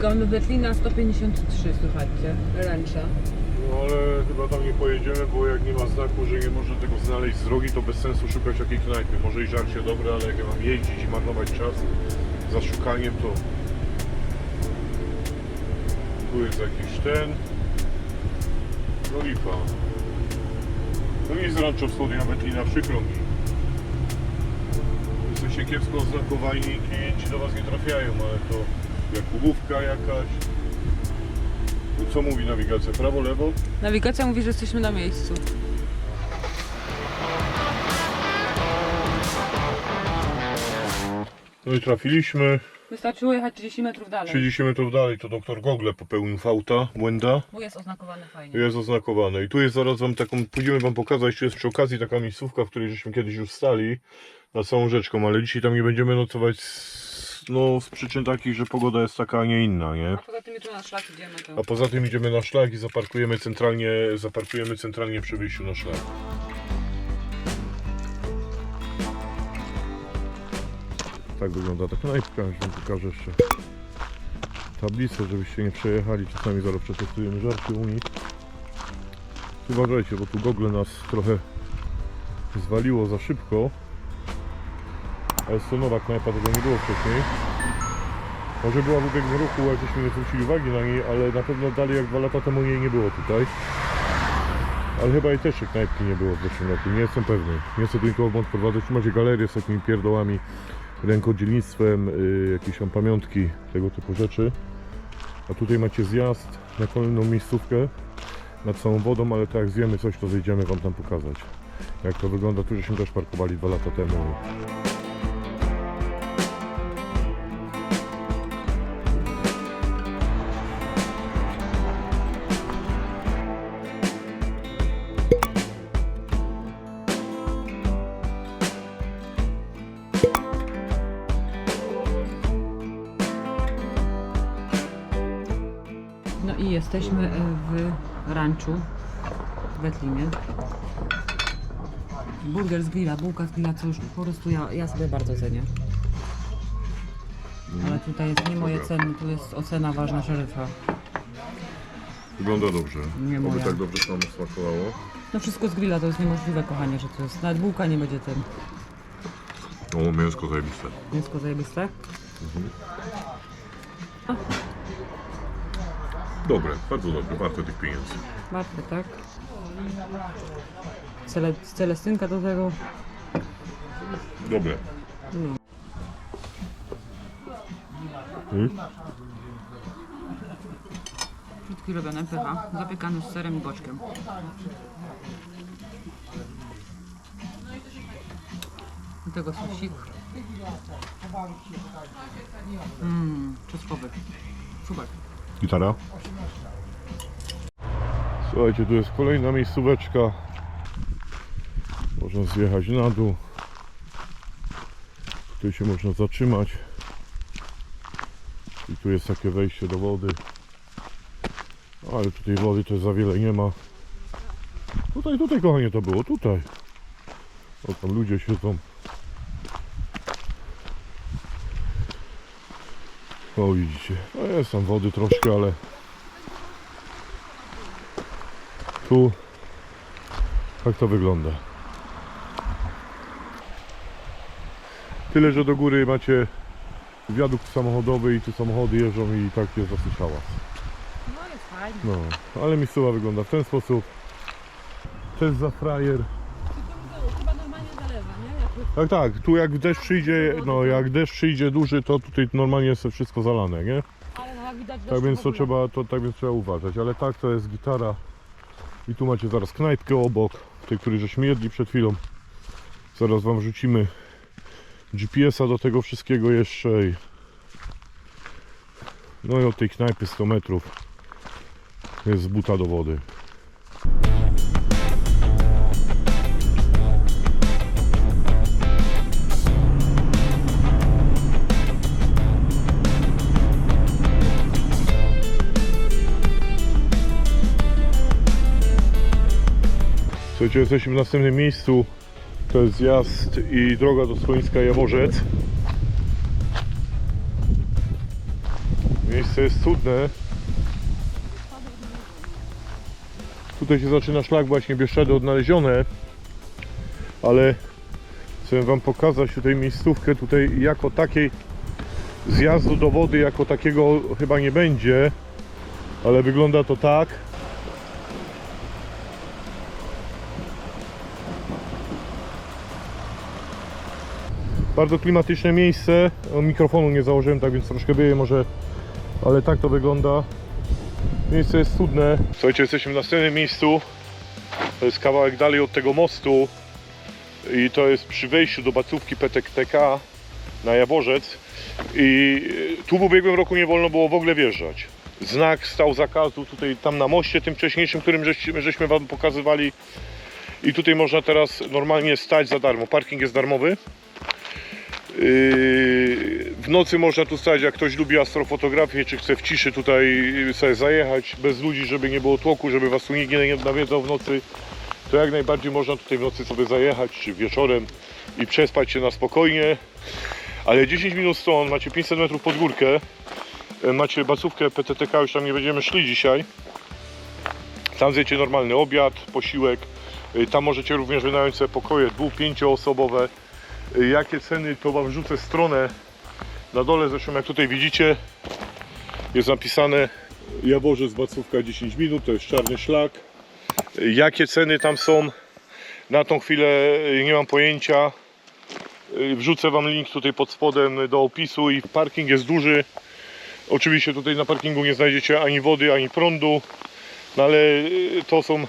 Szukamy Wetlina 153, słuchajcie. Ręcza. No ale chyba tam nie pojedziemy, bo jak nie ma znaku, że nie można tego znaleźć z drogi, to bez sensu szukać jakiej knajpy. Może i żarcie dobre, ale jak ja mam jeździć i marnować czas za szukaniem, to tu jest jakiś ten. No lipa. No i z Rancho Wschodnia Metlina, przykro mi. Jesteście kiepsko oznakowani klienci do Was nie trafiają, ale to Jakubówka jakaś. Tu co mówi nawigacja? Prawo, lewo? Nawigacja mówi, że jesteśmy na miejscu. No i trafiliśmy. Wystarczyło jechać 30 metrów dalej. 30 metrów dalej to doktor Gogle popełnił fauta, błęda. Bo jest oznakowane fajnie. Jest oznakowane. I tu jest zaraz wam taką, pójdziemy wam pokazać, tu jest przy okazji taka miejscówka, w której żeśmy kiedyś już stali nad całą rzeczką, ale dzisiaj tam nie będziemy nocować z, no, z przyczyn takich, że pogoda jest taka, a nie inna, nie? A poza tym jutro na szlak idziemy to. A poza tym idziemy na szlak i zaparkujemy centralnie, zaparkujemy centralnie przy wyjściu na szlak. Tak wygląda ta knajpka, już wam pokażę jeszcze tablicę, żebyście nie przejechali. Czasami zaraz przetestujemy żarcie u nich. Uważajcie, bo tu Google nas trochę zwaliło za szybko. Ale jest to nowa knajpa, tego nie było wcześniej. Może była w ubiegłym roku, jak żeśmy nie zwrócili uwagi na niej, ale na pewno dalej jak dwa lata temu jej nie było tutaj. Ale chyba i też tej knajpki nie było w zeszłym roku, nie jestem pewny. Nie chcę tu nikogo błąd prowadzać. Tu macie galerię z takimi pierdołami, rękodzielnictwem, yy, jakieś tam pamiątki, tego typu rzeczy. A tutaj macie zjazd na kolejną miejscówkę nad całą wodą, ale tak jak zjemy coś, to zejdziemy Wam tam pokazać. Jak to wygląda, tu żeśmy też parkowali dwa lata temu. No jesteśmy e, w ranczu w Wetlinie. Burger z grilla, bułka z grilla, co już po prostu ja, ja sobie bardzo cenię. Ale tutaj jest nie moje ceny, tu jest ocena ważna szeryfa. Wygląda dobrze. Nie Oby moja. tak dobrze samo smakowało. No wszystko z grilla to jest niemożliwe, kochanie, że to jest. Nawet bułka nie będzie tym. O, mięsko zajebiste. Mięsko zajebiste. Dobre, bardzo dobre, warte tych pieniędzy. Warte, tak? Cele, celestynka do tego. Dobre. Hmm? Frytki robione, pycha. Zapiekane z serem i boczkiem. Do tego sosik. Mmm, czosnkowy. Super. Gitara. Słuchajcie, tu jest kolejna miejscóweczka. Można zjechać na dół. Tu się można zatrzymać. I tu jest takie wejście do wody. Ale tutaj wody to za wiele nie ma. Tutaj, tutaj kochanie to było, tutaj. O tam ludzie siedzą. O widzicie, no jest tam wody troszkę, ale tu tak to wygląda. Tyle, że do góry macie wiadukt samochodowy i tu samochody jeżdżą i tak jest dosyć hałas. No jest fajnie. No, ale miejscowa wygląda w ten sposób. Też za frajer. Chyba normalnie zalewa, nie? Jak Tak, tak, tu jak deszcz przyjdzie, no jak deszcz przyjdzie duży, to tutaj normalnie jest wszystko zalane, nie? ale no jak widać Tak więc to trzeba, to tak więc trzeba uważać, ale tak to jest gitara i tu macie zaraz knajpkę obok, tej, której żeśmy jedli przed chwilą. Zaraz wam wrzucimy GPS-a do tego wszystkiego jeszcze i no i od tej knajpy 100 metrów jest buta do wody. Słuchajcie, jesteśmy w następnym miejscu. To jest zjazd i droga do Skolińska Jaworzec. Miejsce jest cudne. Tutaj się zaczyna szlak właśnie Bieszczady odnalezione. Ale chcę wam pokazać tutaj miejscówkę tutaj jako takiej zjazdu do wody jako takiego chyba nie będzie. Ale wygląda to tak. Bardzo klimatyczne miejsce. Mikrofonu nie założyłem, tak więc troszkę wieje może, ale tak to wygląda. Miejsce jest cudne. Słuchajcie, jesteśmy w następnym miejscu. To jest kawałek dalej od tego mostu. I to jest przy wejściu do bacówki PTK na Jaworzec. I y, tu w ubiegłym roku nie wolno było w ogóle wjeżdżać. Znak stał zakazu tutaj, tam na moście tym wcześniejszym, którym żeśmy wam pokazywali. I tutaj można teraz normalnie stać za darmo. Parking jest darmowy. Yy, W nocy można tu stać, jak ktoś lubi astrofotografię, czy chce w ciszy tutaj sobie zajechać, bez ludzi, żeby nie było tłoku, żeby was tu nikt nie nawiedzał w nocy, to jak najbardziej można tutaj w nocy sobie zajechać, czy wieczorem i przespać się na spokojnie. Ale 10 minut stąd, macie 500 metrów pod górkę, e, macie bacówkę PTTK, już tam nie będziemy szli dzisiaj. Tam zjecie normalny obiad, posiłek, E, tam możecie również wynająć sobie pokoje dwu, pięcioosobowe. Y, jakie ceny, to Wam wrzucę stronę. Na dole, zresztą jak tutaj widzicie jest napisane Jaworzec Bacówka 10 minut, to jest czarny szlak jakie ceny tam są? Na tą chwilę y, nie mam pojęcia. Y, wrzucę Wam link tutaj pod spodem do opisu i parking jest duży. Oczywiście tutaj na parkingu nie znajdziecie ani wody, ani prądu no ale y, to są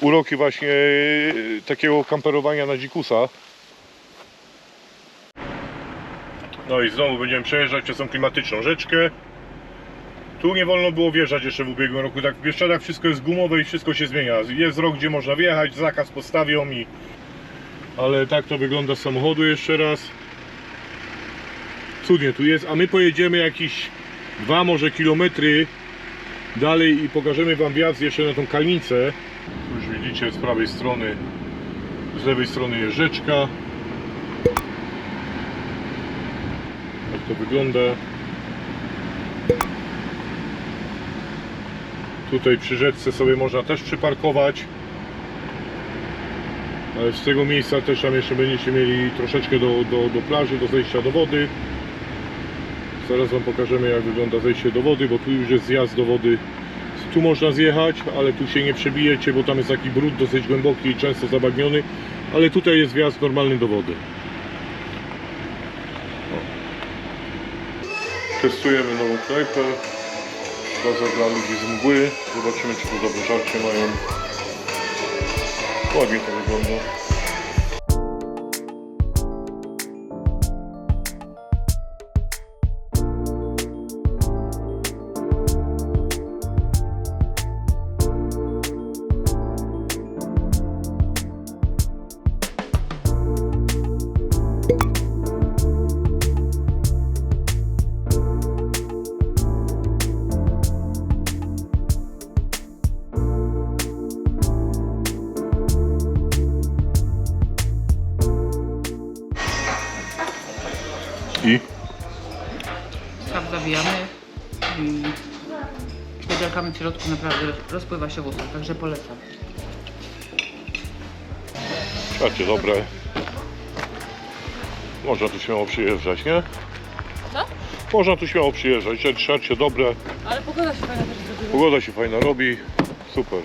uroki właśnie takiego kamperowania na dzikusa No i znowu będziemy przejeżdżać przez tą klimatyczną rzeczkę. Tu nie wolno było wjeżdżać jeszcze w ubiegłym roku. Tak w Bieszczadach wszystko jest gumowe i wszystko się zmienia. Jest rok, gdzie można wjechać, zakaz postawią i... Ale tak to wygląda z samochodu jeszcze raz. Cudnie tu jest, a my pojedziemy jakieś dwa może kilometry dalej i pokażemy wam wjazd jeszcze na tą kalnicę. Już widzicie z prawej strony, z lewej strony jest rzeczka. Jak to wygląda. Tutaj przy rzeczce sobie można też przyparkować. Ale z tego miejsca też tam jeszcze będziecie mieli troszeczkę do, do, do plaży, do zejścia do wody. Zaraz Wam pokażemy jak wygląda zejście do wody, bo tu już jest zjazd do wody. Tu można zjechać, ale tu się nie przebijecie, bo tam jest taki brud dosyć głęboki i często zabagniony. Ale tutaj jest wjazd normalny do wody. Testujemy nową knajpę. Baza dla ludzi z mgły. Zobaczymy, czy tu dobre żarcie mają. Ładnie to wygląda. Zawijamy i świedelkami w środku naprawdę rozpływa się woda, także polecam. Żarcie dobre. Można tu śmiało przyjeżdżać, nie? Co? Można tu śmiało przyjeżdżać. Żarcie dobre. Ale pogoda się fajna też zrobiła. Pogoda się fajna robi. Super.